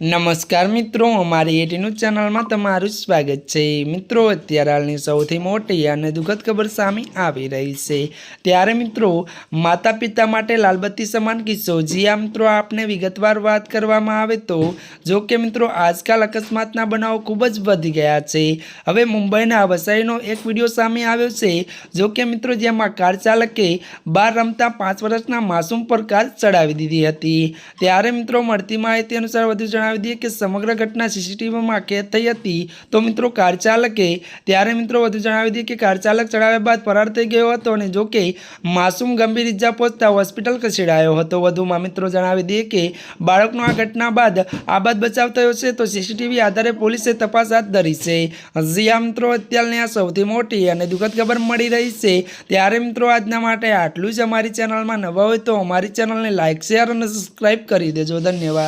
નમસ્કાર મિત્રો, અમારી એટીનું ચેનલમાં તમારું સ્વાગત છે. મિત્રો, અત્યારે હાલની સૌથી મોટી અને દુઃખદ ખબર સામે આવી રહી છે. ત્યારે મિત્રો માતા પિતા માટે લાલબત્તી સમાન કિસ્સો. જી આ મિત્રો, આપને વિગતવાર વાત કરવામાં આવે તો જો કે મિત્રો, આજકાલ અકસ્માતના બનાવો ખૂબ જ વધી ગયા છે. હવે મુંબઈના વસાઈનો એક વીડિયો સામે આવ્યો છે. જો કે મિત્રો, જેમાં કાર ચાલકે બહાર રમતા પાંચ વર્ષના માસૂમ પર કાર ચડાવી દીધી હતી. ત્યારે મિત્રો, મળતી માહિતી અનુસાર વધુ જણાવી દઈએ કે સમગ્ર ઘટના સીસીટીવીમાં કેદ થઈ હતી. તો મિત્રો કાર ચાલકે, ત્યારે મિત્રો વધુ જણાવી દઈએ કે કાર ચાલક ચડાવ્યા બાદ ફરાર થઈ ગયો હતો અને જોકે માસૂમ ગંભીર ઇજા પહોંચતા હોસ્પિટલ ખસેડાયો હતો. વધુમાં મિત્રો જણાવી દઈએ કે બાળકનો આ ઘટના બાદ આબાદ બચાવ થયો છે તો સીસીટીવી આધારે પોલીસે તપાસ હાથ ધરી છે. હજી મિત્રો, અત્યારની આ સૌથી મોટી અને દુઃખદ ખબર મળી રહી છે. ત્યારે મિત્રો આજના માટે આટલું જ અમારી ચેનલમાં નવા હોય તો અમારી ચેનલને લાઇક શેર અને સબસ્ક્રાઈબ કરી દેજો. ધન્યવાદ.